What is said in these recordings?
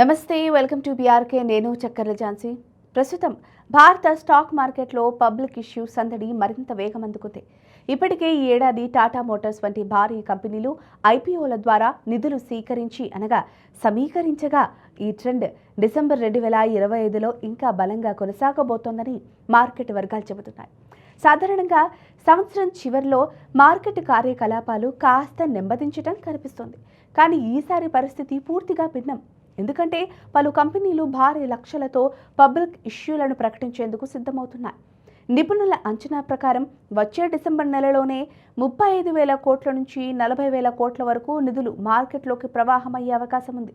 నమస్తే welcome to BRK నేను చక్కర్ల ఝాన్సీ. ప్రస్తుతం భారత స్టాక్ మార్కెట్లో పబ్లిక్ ఇష్యూ సందడి మరింత వేగం అందుకుంది. ఇప్పటికే ఈ ఏడాది టాటా మోటార్స్ వంటి భారీ కంపెనీలు ఐపీఓల ద్వారా నిధులు స్వీకరించి అనగా సమీకరించగా ఈ ట్రెండ్ డిసెంబర్ రెండు వేల ఇరవై ఐదులో ఇంకా బలంగా కొనసాగబోతోందని మార్కెట్ వర్గాలు చెబుతున్నాయి. సాధారణంగా సంవత్సరం చివరిలో మార్కెట్ కార్యకలాపాలు కాస్త నెమ్మదించడం కనిపిస్తుంది. కానీ ఈసారి పరిస్థితి పూర్తిగా భిన్నం. ఎందుకంటే పలు కంపెనీలు భారీ లక్షలతో పబ్లిక్ ఇష్యూలను ప్రకటించేందుకు సిద్ధమవుతున్నాయి. నిపుణుల అంచనా ప్రకారం వచ్చే డిసెంబర్ నెలలోనే ముప్పై ఐదు వేల కోట్ల నుంచి నలభై వేల కోట్ల వరకు నిధులు మార్కెట్లోకి ప్రవాహమయ్యే అవకాశం ఉంది.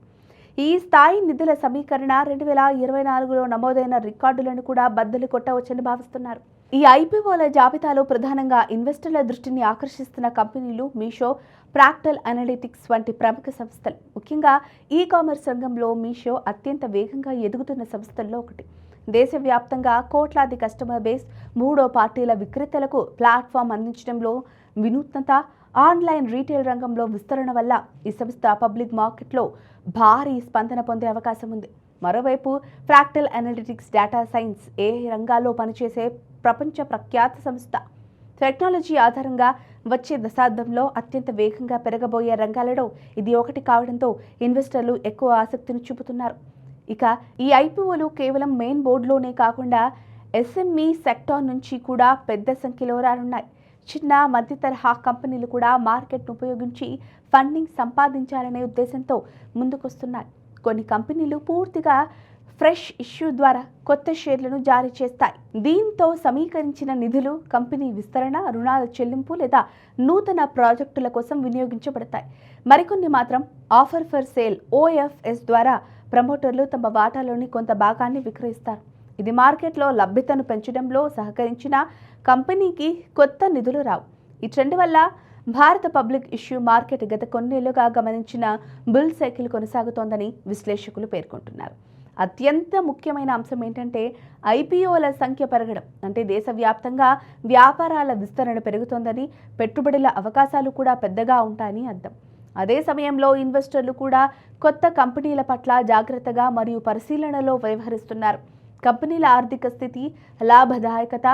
ఈ స్థాయి నిధుల సమీకరణ రెండు వేల ఇరవై నాలుగులో నమోదైన రికార్డులను కూడా బద్దలు కొట్టవచ్చని భావిస్తున్నారు. ఈ ఐపీఓల జాబితాలో ప్రధానంగా ఇన్వెస్టర్ల దృష్టిని ఆకర్షిస్తున్న కంపెనీలు మీషో ప్రాక్టల్ అనలిటిక్స్ వంటి ప్రముఖ సంస్థలు. ముఖ్యంగా ఈ కామర్స్ రంగంలో మీషో అత్యంత వేగంగా ఎదుగుతున్న సంస్థల్లో ఒకటి. దేశవ్యాప్తంగా కోట్లాది కస్టమర్ బేస్ మూడో పార్టీల విక్రేతలకు ప్లాట్ఫామ్ అందించడంలో వినూత్నత ఆన్లైన్ రీటైల్ రంగంలో విస్తరణ వల్ల ఈ సంస్థ పబ్లిక్ మార్కెట్లో భారీ స్పందన పొందే అవకాశం ఉంది. మరోవైపు ఫ్రాక్టల్ అనలిటిక్స్ డేటా సైన్స్ ఏ రంగాల్లో పనిచేసే ప్రపంచ ప్రఖ్యాత సంస్థ. టెక్నాలజీ ఆధారంగా వచ్చే దశాబ్దంలో అత్యంత వేగంగా పెరగబోయే రంగాలలో ఇది ఒకటి కావడంతో ఇన్వెస్టర్లు ఎక్కువ ఆసక్తిని చూపుతున్నారు. ఇక ఈ ఐపీఓలు కేవలం మెయిన్ బోర్డులోనే కాకుండా ఎస్ఎంఈ సెక్టార్ నుంచి కూడా పెద్ద సంఖ్యలో రానున్నాయి. చిన్న మధ్య తరహా కంపెనీలు కూడా మార్కెట్ను ఉపయోగించి ఫండింగ్ సంపాదించాలనే ఉద్దేశంతో ముందుకొస్తున్నాయి. కొన్ని కంపెనీలు పూర్తిగా ఫ్రెష్ ఇష్యూ ద్వారా కొత్త షేర్లను జారీ చేస్తాయి. దీంతో సమీకరించిన నిధులు కంపెనీ విస్తరణ రుణాల చెల్లింపు లేదా నూతన ప్రాజెక్టుల కోసం వినియోగించబడతాయి. మరికొన్ని మాత్రం ఆఫర్ ఫర్ సేల్ ఓఎఫ్ఎస్ ద్వారా ప్రమోటర్లు తమ వాటాలోని కొంత భాగాన్ని విక్రయిస్తారు. ఇది మార్కెట్లో లభ్యతను పెంచడంలో సహకరించిన కంపెనీకి కొత్త నిధులు రావు. ఈ ట్రెండ్ వల్ల భారత పబ్లిక్ ఇష్యూ మార్కెట్ గత కొన్నేళ్ళుగా గమనించిన బుల్ సైకిల్ కొనసాగుతోందని విశ్లేషకులు పేర్కొంటున్నారు. అత్యంత ముఖ్యమైన అంశం ఏంటంటే ఐపీఓల సంఖ్య పెరగడం. అంటే దేశవ్యాప్తంగా వ్యాపారాల విస్తరణ పెరుగుతోందని పెట్టుబడుల అవకాశాలు కూడా పెద్దగా ఉంటాయని అర్థం. అదే సమయంలో ఇన్వెస్టర్లు కూడా కొత్త కంపెనీల పట్ల జాగ్రత్తగా మరియు పరిశీలనలో వ్యవహరిస్తున్నారు. కంపెనీల ఆర్థిక స్థితి లాభదాయకత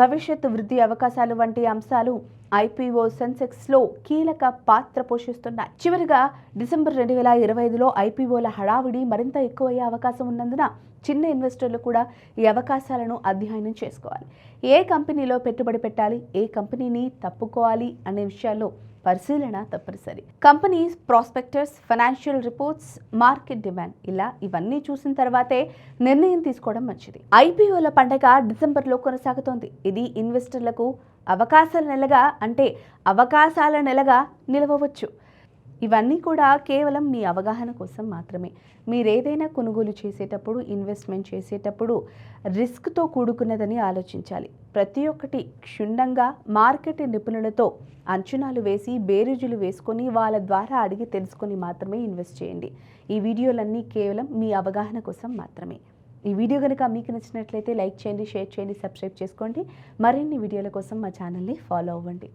భవిష్యత్తు వృద్ధి అవకాశాలు వంటి అంశాలు ఐపీఓ సెన్సెక్స్లో కీలక పాత్ర పోషిస్తున్నాయి. చివరిగా డిసెంబర్ రెండు వేల ఇరవై ఐదులో ఐపీఓల హడావిడి మరింత ఎక్కువయ్యే అవకాశం ఉన్నందున చిన్న ఇన్వెస్టర్లు కూడా ఈ అవకాశాలను అధ్యయనం చేసుకోవాలి. ఏ కంపెనీలో పెట్టుబడి పెట్టాలి ఏ కంపెనీని తప్పుకోవాలి అనే విషయాల్లో పరిశీలన తప్పనిసరి. Companies prospectus financial reports market demand ఇలా ఇవన్నీ చూసిన తర్వాతే నిర్ణయం తీసుకోవడం మంచిది. ఐపీఓల పండగ డిసెంబర్లో కొనసాగుతోంది. ఇది ఇన్వెస్టర్లకు అవకాశాల నెలగా అంటే అవకాశాల నెలగా నిలవవచ్చు. ఇవన్నీ కూడా కేవలం మీ అవగాహన కోసం మాత్రమే. మీరు ఏదైనా కొనుగోలు చేసేటప్పుడు ఇన్వెస్ట్మెంట్ చేసేటప్పుడు రిస్క్తో కూడుకున్నదని ఆలోచించాలి. ప్రతి ఒక్కటి క్షుణ్ణంగా మార్కెట్ నిపుణులతో అంచనాలు వేసి బేరీజులు వేసుకొని వాళ్ళ ద్వారా అడిగి తెలుసుకొని మాత్రమే ఇన్వెస్ట్ చేయండి. ఈ వీడియోలన్నీ కేవలం మీ అవగాహన కోసం మాత్రమే. ఈ వీడియో కనుక మీకు నచ్చినట్లయితే లైక్ చేయండి షేర్ చేయండి సబ్స్క్రైబ్ చేసుకోండి. మరిన్ని వీడియోల కోసం మా ఛానల్ని ఫాలో అవ్వండి.